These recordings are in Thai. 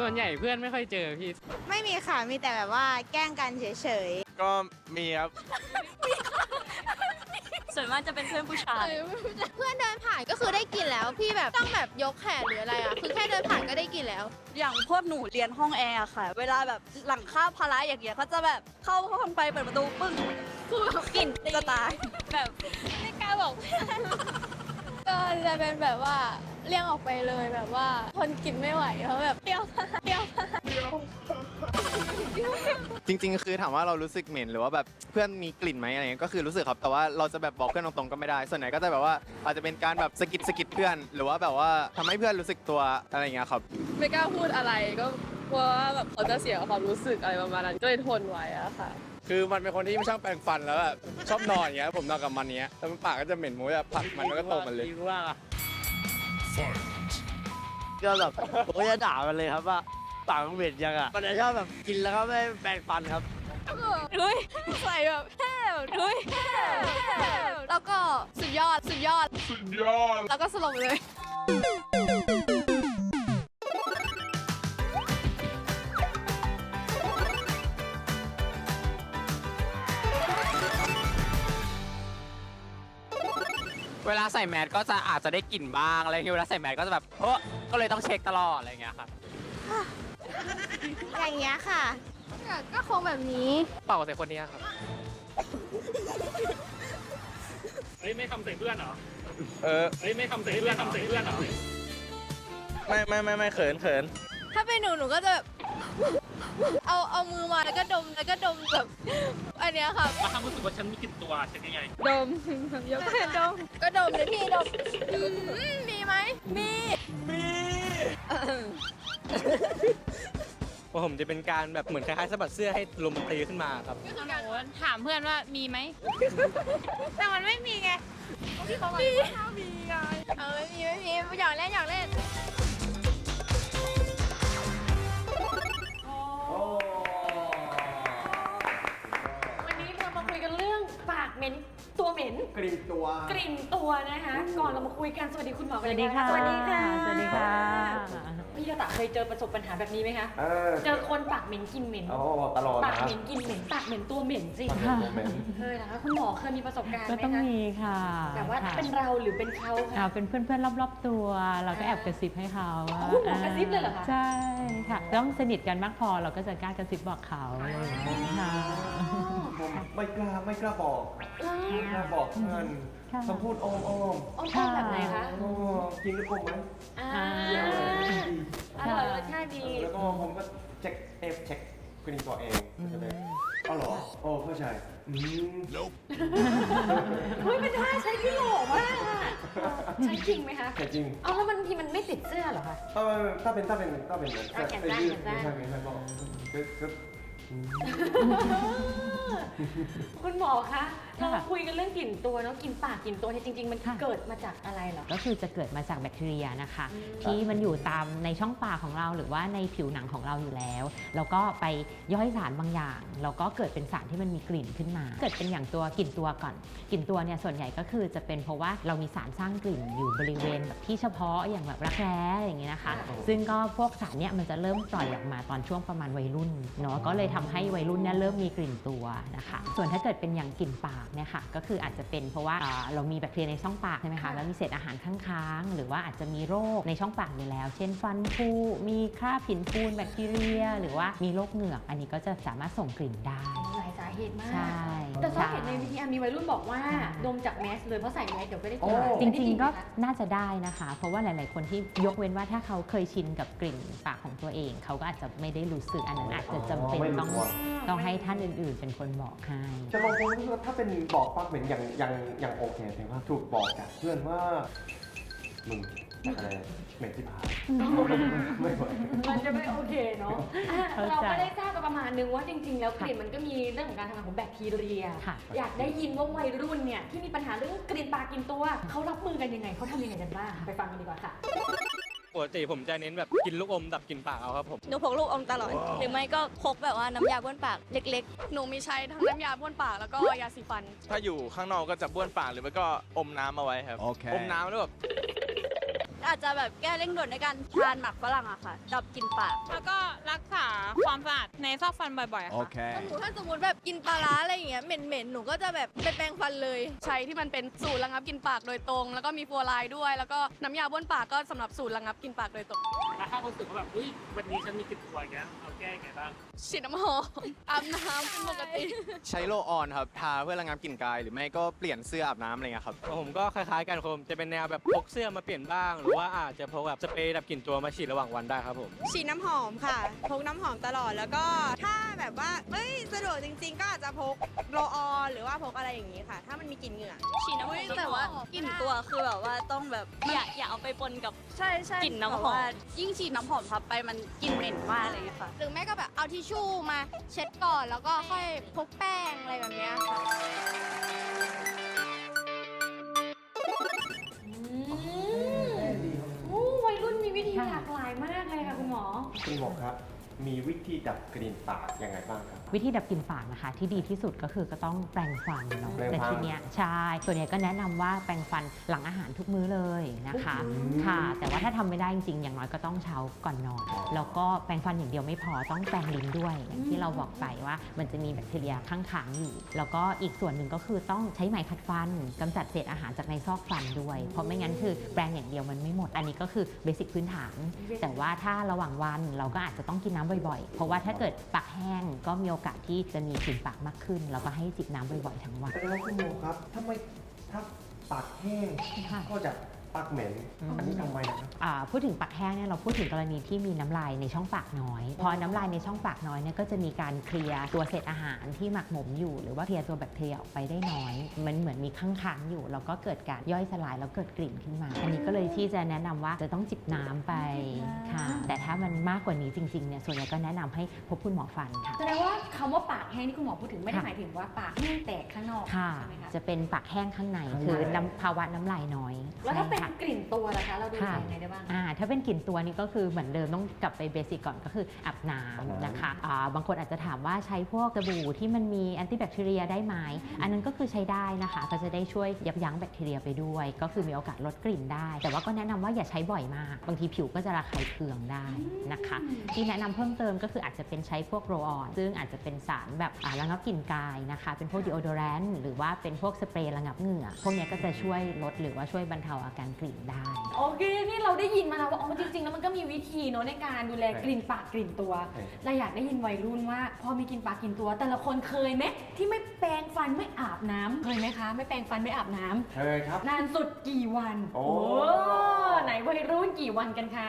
ส่วนใหญ่เพื่อนไม่ค่อยเจอพี่ ไม่มีค่ะ มีแต่แบบว่าแกล้งกันเฉยก็มีครับ ส่วนมากจะเป็นเพื่อนผู้ชายเพื่อนเดินผ่านก็คือได้กลิ่นแล้ว พี่แบบต้องแบบยกแขนหรืออะไรอะ คือแค่เดินผ่านก็ได้กลิ่นแล้ว อย่างพวกหนูเรียนห้องแอร์อะค่ะ เวลาแบบหลังคาบพาระอย่างเงี้ยเขาจะแบบเข้าห้องไปเปิดประตูปึ้งคือแบบกลิ่นจะตาย แบบไม่กล้าบอกก็จะเป็นแบบว่า เลี่ยงออกไปเลยแบบว่าทนกลิ่นไม่ไหวเพราะแบบเปรี้ยวเปรี้ยวจริง ๆ คือถามว่าเรารู้สึกเหม็นหรือว่าแบบเพื่อนมีกลิ่นไหมอะไรเงี้ยก็คือรู้สึกครับแต่ว่าเราจะแบบบอกเพื่อนตรงๆก็ไม่ได้ ส่วนไหนก็จะแบบว่าอาจจะเป็นการแบบสะกิดสะกิดเพื่อน หรือว่าแบบว่าทำให้เพื่อนรู้สึกตัวอะไรเงี้ยครับ ไม่กล้าพูดอะไรก็กลัวว่าแบบเขาจะเสียความรู้สึกอะไรประมาณนั้นก็เลยทนไว้อะค่ะ คือมันเป็นคนที่ไม่ชอบแปรงฟันแล้วแบบชอบนอนอย่างเงี้ยผมนอนกับมันเนี้ยแล้วมันปากก็จะเหม็นผมจะผลักมันมันก็ตกมันเลยว่าอะ ก็แบบผมก็จะด่ามันเลยครับว่าปากมันเหม็นยังอะมันจะชอบแบบกินแล้วก็ไม่แปรงฟันครับ ดุยใส่แบบแฮ่ดุยแฮ่แล้วก็สุดยอด สุดยอด สุดยอด แล้วก็สลบเลย วลาใส่แมสก็จะอาจจะได้กลิ่นบ้างอะไรเงี้ยเวลาใส่แมสก็จะแบบเออก็เลยต้องเช็คตลอดอะไรเงี้ยครับๆอย่างเงี้ยค่ะ ก็คงแบบนี้ เป่าใส่คนนี้ครับ เฮ้ยไม่ทำใส่เพื่อนเหรอ เออ เฮ้ยไม่ทำใส่เพื่อนทำใส่เพื่อนเหรอ ไม่ไม่ไม่ไม่เขินเขินถ้าเป็นหนูหนูก็จะแบบเอาเอามือมาแล้วก็ดมแล้วก็ดมแบบ อันเนี้ยค่ะมาทำรู้สึกว่าฉันมีกลิ่นตัวเช็คยังไงดมยกแขนดมก็ดมเลยพี่ดมอืมมีไหมมีว่าผมจะเป็นการแบบเหมือนคล้ายๆสะบัดเสื้อให้ลมมันตีขึ้นมาครับ ก็คือการถามเพื่อนว่ามีไหม แต่มันไม่มีไงมีเออไม่มีไม่มีอยากเล่นอยากเล่นวัน ปากเหม็นตัวเหม็น กลิ่นตัว กลิ่นตัวนะคะ ก่อนเรามาคุยกันสวัสดีคุณหมอสวัสดีค่ะ สวัสดีค่ะ สวัสดีค่ะ พี่กระตะเคยเจอประสบปัญหาแบบนี้ไหมคะ เออเจอคนปากเหม็นกลินเหม็นโอ้ตลอดปากนะเหม็นกลินเหม็น ปากเหม็นตัวเหม็นสิมันเป็นโมเมนต์เคยนะคะคุณหมอเคยมีประสบการณ์ก็ไหมต้องคะมีค่ะแบบว่าเป็นเราหรือเป็นเขาอ่าคะ เป็นเพื่อนๆรอบๆตัว เราก็แอบกระซิบให้เขาอ๋อคุณหมอกระซิบเลยเหรอคะ ใช่ค่ะ ต้องสนิทกันมากพอเราก็จะกล้ากระซิบบอกเขาอะไรอย่างเงี้ยค่ะผ มไม่กล้าไม่กล้าบอกไม่กล้าบอกเพื่อนค่ะต้องพูดอ้อมอ้อมอ้อมๆแบบไหนคะๆโอ้กินลูกอมไหมอ่าอ่าอร่อยรสชาติดี แล้วก็ผมก็เช็คเอฟเช็คกลิ่นตัวเองจะเป็นอ๋อเหรอโอ้เข้าใจอืมเฮ้ยเป็นท่าใช้ที่โหลมากอะใช้จริงไหมคะ แต่จริง เอาแล้วมันทีมันไม่ติดเสื้อเหรอคะเออถ้าเป็นถ้าเป็นถ้าเป็นอะแขนสั้นยืดแขนสั้น ไม่ใช่ไม่ใช่บอกก็ก็อืม คุณหมอคะ เราค่ะคุยกันเรื่องกลิ่นตัวเนาะกลิ่นปากกลิ่นตัวเนี่ยจริง ๆ มันค่ะ เกิดมาจากอะไรเหรอ ก็คือจะเกิดมาจากแบคทีเรียนะคะอืมที่มันอยู่ตามในช่องปากของเราหรือว่าในผิวหนังของเราอยู่แล้ว แล้วก็ไปย่อยสารบางอย่าง แล้วก็เกิดเป็นสารที่มันมีกลิ่นขึ้นมา เกิดเป็นอย่างตัวกลิ่นตัวก่อนกลิ่นตัวเนี่ยส่วนใหญ่ก็คือจะเป็นเพราะว่าเรามีสารสร้างกลิ่นอยู่บริเวณแบบที่เฉพาะอย่างแบบรักแร้อย่างเงี้ยนะคะ ซึ่งก็พวกสารเนี่ยมันจะเริ่มปล่อยออกมาตอนช่วงประมาณวัยรุ่นเนาะก็เลยทำให้วัยรุ่นเนี่ยเริ่มมีกลิ่นตัวนะคะ ส่วนถ้าเกิดเป็นอย่างกลิ่นปากเนี่ยค่ะก็คืออาจจะเป็นเพราะว่าเอ่อเรามีแบคทีเรียในช่องปากใช่ไหมคะแล้วมีเศษอาหารค้างๆหรือว่าอาจจะมีโรคในช่องปากอยู่แล้ว เช่นฟันผุมีคราบหินปูนแบคทีเรีย หรือว่ามีโรคเหงือก อันนี้ก็จะสามารถส่งกลิ่นได้หลายสา เหตุมากใช่แต่สาเหตุในใช่วิทยามีวัยรุ่นบอกว่า ดมจากแมสเลยเพราะใส่แมสเดี๋ยวก็ได้กโอ้ลิ่นจริงๆก็ไหมคะน่าจะได้นะคะ เพราะว่าหลาย ๆ คนที่ยกเว้นว่าถ้าเขาเคยชินกับกลิ่นปากของตัวเอง เขาก็อาจจะไม่ได้รู้สึกอันนั้นอาจจะจำเป็นไม่รู้ต้องอะต้องให้ท่านอื่น ๆ เป็นคนบอกให้แต่บางคนรู้สึกว่าถ้าเป็นบอกปากเหม็นอย่างอย่างอย่างโอเคแต่ว่าถูกบอกจากเพื่อนว่ามึง อะไรเหม็นที่ผายไม่ไหวมันจะไม่โอเคเนาะอะเข้าใจเราก็ได้ทราบกันประมาณนึงว่าจริง ๆ แล้วกลิ่นมันก็มีเรื่องของการทำงานของแบคทีเรีย ค่ะ อยากได้ยินว่าวัยรุ่นเนี่ยที่มีปัญหาเรื่องกลิ่นปากกลิ่นตัว เขารับมือกันยังไงเขาทำยังไงกันบ้างไปฟังกันดีกว่าค่ะ ปกติผมจะเน้นแบบกินลูกอมดับกลิ่นปากเอาครับผม หนูพกลูกอมตลอด หรือไม่ก็พกแบบว่าน้ำยาบ้วนปากเล็กหนูมีใช้ทั้งน้ำยาบ้วนปากแล้วก็ยาสีฟัน ถ้าอยู่ข้างนอกก็จะบ้วนปากหรือไม่ก็อมน้ำเอาไว้ครับ โอเค อมน้ำแล้วแบบ อาจจะแบบแก้เร่งด่วนในการทานหมักฝรั่งอะค่ะ ดับกลิ่นปากแล้วก็รักษาความสะอาดในซอกฟันบ่อยๆค่ะหนูถ้าสมมติแบบกินปลาร้าอะไรอย่างเงี้ยเหม็นๆ หนูก็จะแบบไปแปรงฟันเลย ใช้ที่มันเป็นสูตรระงับกลิ่นปากโดยตรง แล้วก็มีฟัวไลน์ด้วย แล้วก็น้ำยาบ้วนปากก็สำหรับสูตรระงับกลิ่นปากโดยตรง แล้วถ้ารู้สึกว่าแบบอุ้ยวันนี้ฉันมีกลิ่นตัวอย่างเงี้ยเอาแก้ยังไงบ้าง ฉีดน้ำหอมอาบน้ำเป็นปกติ ใช้โลออนครับ ทาเพื่อระงับกลิ่นกาย หรือไม่ก็เปลี่ยนเสื้ออาบน้ำอะไรเงี้ยครับ ผมก็คล้ายๆกันผมจะเป็นแนวแบบพกเสื้อมาเปลี่ยนบ้าง หรือว่าอาจจะพกแบบสเปรย์ดับกลิ่นตัวมาฉีดระหว่างวันได้ครับผม ฉีดน้ำหอมค่ะ พกน้ำหอมตลอดแล้วก็ถ้าแบบว่าเอ้ยสะดวกจริง ๆ ก็อาจจะพกโรลออนหรือว่าพกอะไรอย่างนี้ค่ะ ถ้ามันมีกลิ่นเหงื่อ ฉีดน้ำหอมแต่ว่ากลิ่นตัวคือแบบว่าต้องแบบอย่าอย่าเอาไปปนกับ ใช่ใช่กลิ่นน้ำหอมยิ่งฉีดน้ำหอมทับไปมันกลิ่นเหม็นมากอะไรอย่างเลยค่ะ หรือไม่ก็แบบเอาทิชชู่มาเช็ดก่อนแล้วก็ค่อยพกแป้งอะไรแบบเนี้ยค่ะ ค่ะคุณหมอคุณหมอครับ มีวิธีดับกลิ่นปากยังไงบ้างครับ วิธีดับกลิ่นปากนะคะ ที่ดีที่สุดก็คือก็ต้องแปรงฟันเนาะแปรงฟันแต่ทีเนี้ยใช่ส่วนใหญ่ก็แนะนำว่าแปรงฟันหลังอาหารทุกมื้อเลยนะคะ อืม ค่ะ แต่ว่าถ้าทำไม่ได้จริงๆ อย่างน้อยก็ต้องเช้าก่อนนอน แล้วก็แปรงฟันอย่างเดียวไม่พอต้องแปรงลิ้นด้วยอย่างที่เราบอกไปว่ามันจะมีแบคทีเรียข้างค้างอยู่แล้วก็อีกส่วนหนึ่งก็คือต้องใช้ไหมขัดฟันกำจัดเศษอาหารจากในซอกฟันด้วย เพราะไม่งั้นคือแปรงอย่างเดียวมันไม่หมด อันนี้ก็คือเบสิกพื้นฐาน แต่ว่าถ้าระหว่างวันเราก็อาจจะต้องกินน้ำบ่อยๆ เพราะว่าถ้าเกิดปากแห้งก็มีโอกาสที่จะมีกลิ่นปากมากขึ้น แล้วก็ให้จิบน้ำบ่อยๆทั้งวัน แล้วคุณหมอครับทำไมถ้าปากแห้งค่ะ ก็จะ ปากเหม็นอืมอันนี้ทำไมนะครับ อ่าพูดถึงปากแห้งเนี่ยเราพูดถึงกรณีที่มีน้ำลายในช่องปากน้อย พอน้ำลายในช่องปากน้อยเนี่ยก็จะมีการเคลียร์ตัวเศษอาหารที่หมักหมมอยู่ หรือว่าเคลียร์ตัวแบคทีเรียออกไปได้น้อย มันเหมือนมีข้างค้างอยู่แล้วก็เกิดการย่อยสลายแล้วเกิดกลิ่นขึ้นมา อันนี้ก็เลยที่จะแนะนำว่าจะต้องจิบน้ำไปค่ะ แต่ถ้ามันมากกว่านี้จริงๆเนี่ยส่วนใหญ่ก็แนะนำให้พบคุณหมอฟันค่ะ แสดงว่าคำว่าปากแห้งที่คุณหมอพูดถึงไม่ได้ค่ะหมายถึงว่าปากแห้งแตกข้างนอกค่ะ ใช่ไหมคะจะเป็นปากแห้งข้างในข้างใน คือน้ำภาวะน้ำลายน้อยแล้วถ้าเป็นใช่ค่ะ กลิ่นตัวล่ะคะ เราดูค่ะ ยังไงได้บ้าง อ่าถ้าเป็นกลิ่นตัวนี่ก็คือเหมือนเดิมต้องกลับไปเบสิกก่อนก็คืออาบน้ำนะคะอ่าบางคนอาจจะถามว่าใช้พวกสบู่ที่มันมีแอนติแบคทีเรียได้ไหมอันนั้นก็คือใช้ได้นะคะ ก็จะได้ช่วยยับยั้งแบคทีเรียไปด้วย ก็คือมีโอกาสลดกลิ่นได้ แต่ว่าก็แนะนำว่าอย่าใช้บ่อยมาก บางทีผิวก็จะระคายเคืองได้นะคะ ที่แนะนำเพิ่มเติมก็คืออาจจะเป็นใช้พวกโรลออนซึ่งอาจจะเป็นสารแบบอ่าระงับกลิ่นกายนะคะ เป็นพวกดีโอโดแรนต์หรือว่าเป็นพวกสเปรย์ระงับเหงื่อ พวกเนี้ยก็จะช่วยลดหรือว่าช่วยบรรเทาอาการกลิ่นได้ โอเคนี่เราได้ยินมาแล้วว่าอ๋อจริงๆแล้วมันก็มีวิธีเนอะในการดูแลกลิ่นปากกลิ่นตัวใช่ เราอยากได้ยินวัยรุ่นว่า พอมีกลิ่นปากกลิ่นตัว แต่ละคนเคยไหมที่ไม่แปรงฟันไม่อาบน้ำเคยไหมคะ ไม่แปรงฟันไม่อาบน้ำเคยครับ นานสุดกี่วันโอ้ ไหนวัยรุ่นกี่วันกันคะ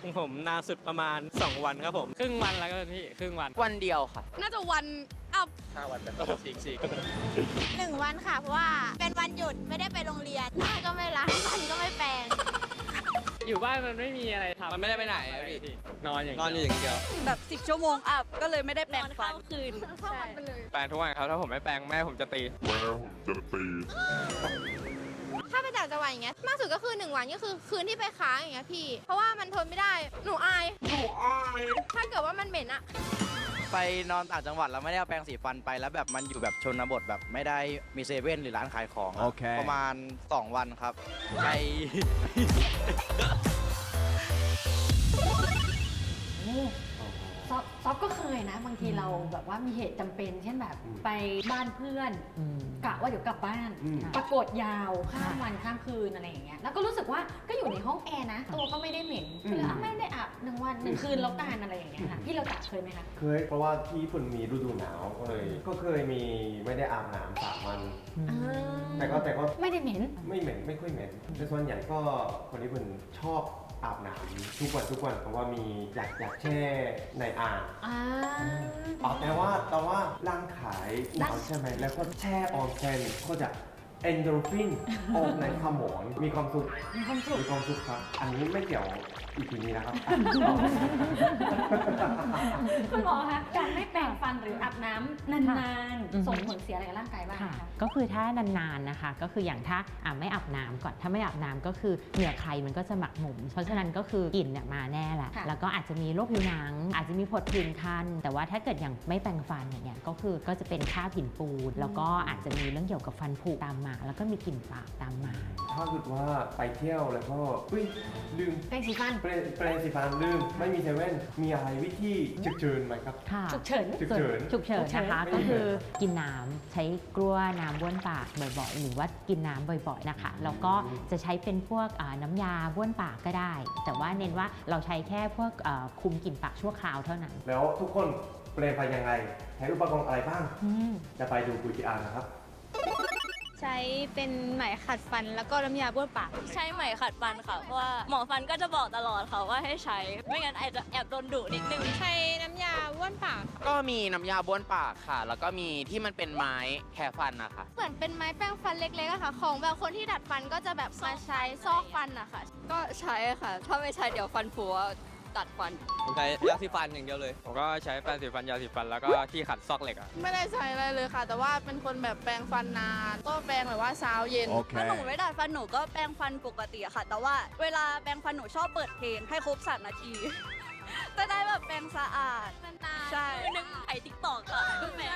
ของผมนานสุดประมาณ 2 วันครับผม ครึ่งวันแล้วก็พี่ครึ่งวัน วันเดียวค่ะ น่าจะวันอัพ5วันแบบฉีกฉีกหนึ่งวันค่ะ เพราะว่าเป็นวันหยุดไม่ได้ไปโรงเรียนหน้าก็ไม่ล้างฟันก็ไม่แปรงอยู่บ้านมันไม่มีอะไรทำมันไม่ได้ไปไหนอะพี่นอนอย่างนอนอยู่อย่างเดียว แบบ10ชั่วโมงอัพก็เลยไม่ได้แปรงฟันคืนแปรงทุกวันครับถ้าผมไม่แปรงแม่ผมจะตี ถ้าไปต่างจังหวัดอย่างเงี้ยมากสุดก็คือหนึ่งวันก็คือคืนที่ไปค้างอย่างเงี้ยพี่ เพราะว่ามันทนไม่ได้หนูอายหนูอายถ้าเกิดว่ามันเหม็นอะไปนอนต่างจังหวัดแล้วไม่ได้เอาแปรงสีฟันไปแล้วแบบมันอยู่แบบชนบทแบบไม่ได้มีเซเว่นหรือร้านขายของอะประมาณ 2 วันครับไป ซอฟซอฟก็เคยนะ บางทีเราแบบว่ามีเหตุจำเป็น เช่นแบบอืมไปบ้านเพื่อนอืม กะว่าเดี๋ยวกลับบ้าน อืม ปรากฏยาวข้ามวันข้ามคืนอะไรอย่างเงี้ยแล้วก็รู้สึกว่าก็อยู่ในห้องแอร์นะตัวก็ไม่ได้เหม็นก็เลยอะไม่ได้อาบหนึ่งวันหนึ่งคืนแล้วกันอะไรอย่างเงี้ยค่ะพี่เราตัดเคยไหมคะเคยเพราะว่าที่ญี่ปุ่นมีฤดูหนาวก็เลย ก็เคยมีไม่ได้อาบน้ำสามวันแต่ก็แต่ก็ไม่ได้เหม็น ไม่เหม็นไม่ค่อยเหม็นแต่ส่วนใหญ่ก็คนญี่ปุ่นชอบ อาบน้ำทุกวันทุกวันเพราะว่ามีอยากอยากแช่ในอ่างอ่า อ๋อแต่ว่าแต่ว่าร่างขายน้ำใช่ไหมแล้วก็แช่ออนเซนก็จะ เอนโดรฟินออกในสมองมีความสุข มีความสุข มีความสุขครับ อันนี้ไม่เกี่ยวอีพีนี้นะครับ คุณหมอคะการไม่แปรงฟันหรืออาบน้ำนานอือฮึ ๆส่งผลเสียอะไรกับร่างกายบ้างค่ะคะก็คือถ้านานๆนะคะ ก็คืออย่างถ้าอ่าไม่อาบน้ำก่อนถ้าไม่อาบน้ำก็คือเหงื่อใครมันก็จะหมักหมม เพราะฉะนั้นก็คือกลิ่นเนี่ยมาแน่แหละค่ะ แล้วก็อาจจะมีโรคผิวหนัง อาจจะมีผดผื่นคัน แต่ว่าถ้าเกิดอย่างไม่แปรงฟันอย่างเงี้ยก็คือก็จะเป็นค่าผินปูดแล้วก็อาจจะมีเรื่องเกี่ยวกับฟันผุตามมา แล้วก็มีกลิ่นปากตามมา ถ้าเกิดว่าไปเที่ยวแล้วก็อุ้ยลืมแปรงสีฟัน เปรย์เปรย์สีฟันลืมไม่มีเซเว่นมีอะไรวิธีฉุกเฉินไหมครับ ค่ะฉุกเฉิน ฉุกเฉิน ฉุกเฉินนะคะฉุกเฉิน ก็คือกินน้ำใช้กลั้วน้ำบ้วนปากบ่อยๆ หรือว่ากินน้ำบ่อยๆนะคะแล้วก็จะใช้เป็นพวกอ่าน้ำยาบ้วนปากก็ได้ แต่ว่าเน้นว่าเราใช้แค่พวกอ่าคุมกลิ่นปากชั่วคราวเท่านั้น แล้วทุกคนเปรย์ไปยังไงใช้อุปกรณ์อะไรบ้าง อืม จะไปดู VTR นะครับ ใช้เป็นไหมขัดฟันแล้วก็น้ำยาบ้วนปาก ใช้ไหมขัดฟันค่ะ เพราะว่าหมอฟันก็จะบอกตลอดค่ะว่าให้ใช้ ไม่งั้นอาจจะแอบโดนดุนิดนึง ใช้น้ำยาบ้วนปาก ก็มีน้ำยาบ้วนปากค่ะ แล้วก็มีที่มันเป็นไม้แค่ฟันนะคะเหมือนเป็นไม้แป้งฟันเล็กๆอะค่ะ ของแบบคนที่ดัดฟันก็จะแบบมาใช้ซอกฟันอะค่ะ ก็ใช้ค่ะ ถ้าไม่ใช้เดี๋ยวฟันผัว ตัดฟัน ผมใช้ยาสีฟันอย่างเดียวเลย ผมก็ใช้แปรงสีฟันยาสีฟันแล้วก็ที่ขัดซอกเหล็กอะไม่ได้ใช้อะไรเลยค่ะ แต่ว่าเป็นคนแบบแปรงฟันนาน ก็แปรงแบบว่าเช้าเย็น ถ้าหนูไม่ดัดฟันหนูก็แปรงฟันปกติอะค่ะ แต่ว่าเวลาแปรงฟันหนูชอบเปิดเพลงให้ครบสามนาทีจะได้แบบแปรงสะอาดใช่ นึกไอติ๊กตอกค่ะแปรง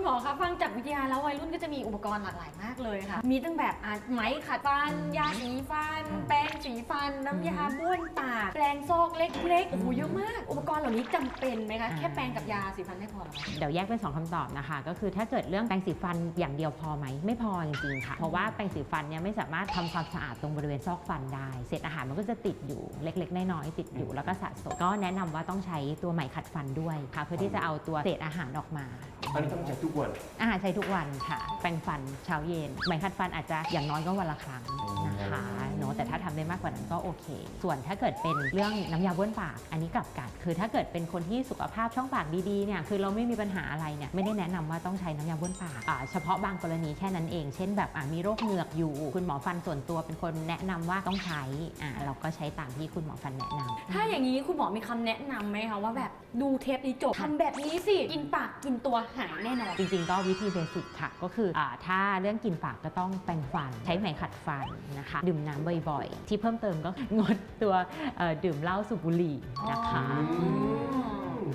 คุณหมอคะฟังจากวิทยาแล้ววัยรุ่นก็จะมีอุปกรณ์หลากหลายมากเลยค่ะ มีตั้งแบบอะไหมขัดฟัน ยาสีฟัน แปรงสีฟัน น้ำยาบ้วนปากแปรงซอกเล็กๆโอ้โหเยอะมาก อุปกรณ์เหล่านี้จำเป็นไหมคะ แค่แปรงกับยาสีฟันไม่พอเหรอคะ เดี๋ยวแยกเป็นสองคำตอบนะคะ ก็คือถ้าเกิดเรื่องแปรงสีฟันอย่างเดียวพอไหมไม่พอจริงๆค่ะ เพราะว่าแปรงสีฟันเนี่ยไม่สามารถทำความสะอาดตรงบริเวณซอกฟันได้ เศษอาหารมันก็จะติดอยู่เล็ก ๆ น้อยๆติดอยู่แล้วก็สะสมก็แนะนำว่าต้องใช้ตัวไหมขัดฟันด้วยค่ะ เพื่อที่จะเอาตัวเศษอาหารออกมา อันนี้ต้องใช้ทุกวัน อาหารใช้ทุกวันค่ะ แปรงฟันเช้าเย็นไหมขัดฟันอาจจะอย่างน้อยก็วันละครั้งนะคะ เนอะแต่ถ้าทำได้มากกว่านั้นก็โอเค ส่วนถ้าเกิดเป็นเรื่องน้ำยาบ้วนปาก อันนี้กลับกัน คือถ้าเกิดเป็นคนที่สุขภาพช่องปากดีๆเนี่ยคือเราไม่มีปัญหาอะไรเนี่ยไม่ได้แนะนำว่าต้องใช้น้ำยาบ้วนปากอ่าเฉพาะบางกรณีแค่นั้นเอง เช่นแบบอ่ามีโรคเหงือกอยู่ คุณหมอฟันส่วนตัวเป็นคนแนะนำว่าต้องใช้อ่าเราก็ใช้ตามที่คุณหมอฟันแนะนำถ้าอย่างนี้คุณหมอมีคำแนะนำไหมคะว่าแบบดูเทปนี้จบทำแบบนี้สิกินปากกินตัวหายแน่นอนจริงๆ ก็วิธีเบสิกค่ะก็คืออาถ้าเรื่องกินปากก็ต้องแปรงฟัน ใช้ไหมขัดฟันนะคะดื่มน้ำบ่อยๆ ที่เพิ่มเติมก็งดตัวเอ่อดื่มเหล้าสูบบุหรี่นะคะ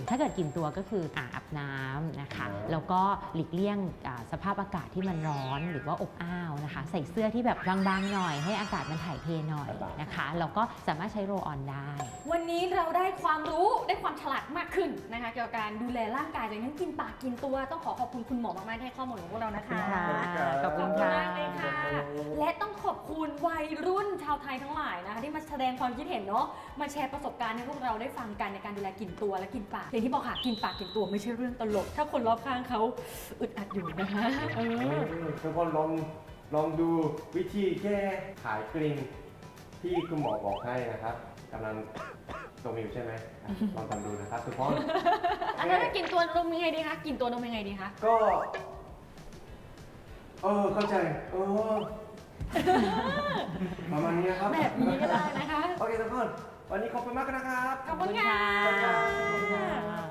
ถ้าเกิดกินตัวก็คืออาอาบน้ำนะคะ แล้วก็หลีกเลี่ยงอ่าสภาพอากาศที่มันร้อนหรือว่าอบอ้าวนะคะ ใส่เสื้อที่แบบบางๆหน่อย ให้อากาศมันถ่ายเทหน่อยนะคะแล้วก็สามารถใช้โรลออนได้ วันนี้เราได้ความรู้ได้ความฉลาดมากขึ้นนะคะ เกี่ยวกับการดูแลร่างกายจากนั้นกินปากกินตัวต้องขอขอบคุณคุณหมอมากๆที่ให้ข้อมูลของพวกเรานะคะขอบคุณขอบคุณค่ะมากเลยค่ะและต้องขอบคุณ วัยรุ่นชาวไทยทั้งหลายนะคะที่มาแสดงความคิดเห็นเนาะมาแชร์ประสบการณ์ให้พวกเราได้ฟังกันในการดูแลกลิ่นตัวและกลิ่นปากอย่างที่บอกค่ะกลิ่นปากกลิ่นตัวไม่ใช่เรื่องตลก ถ้าคนรอบข้างเขาอึดอัดอยู่นะคะเออ ทุกคนลองลองดูวิธีแก้ขายกลิ่นที่คุณหมอบอกให้นะครับกำลังตรงอยู่ใช่ไหมอะลองทำดูนะครับทุกคน อันนั้นถ้ากินตัวนมยังไงดีคะกินตัวนมยังไงดีคะ ก็ เออเข้าใจ เออ ประมาณนี้นะครับแบบนี้ก็ได้นะคะ โอเคทุกคน วันนี้ขอบคุณมากนะครับ ขอบคุณค่ะขอบคุณค่ะ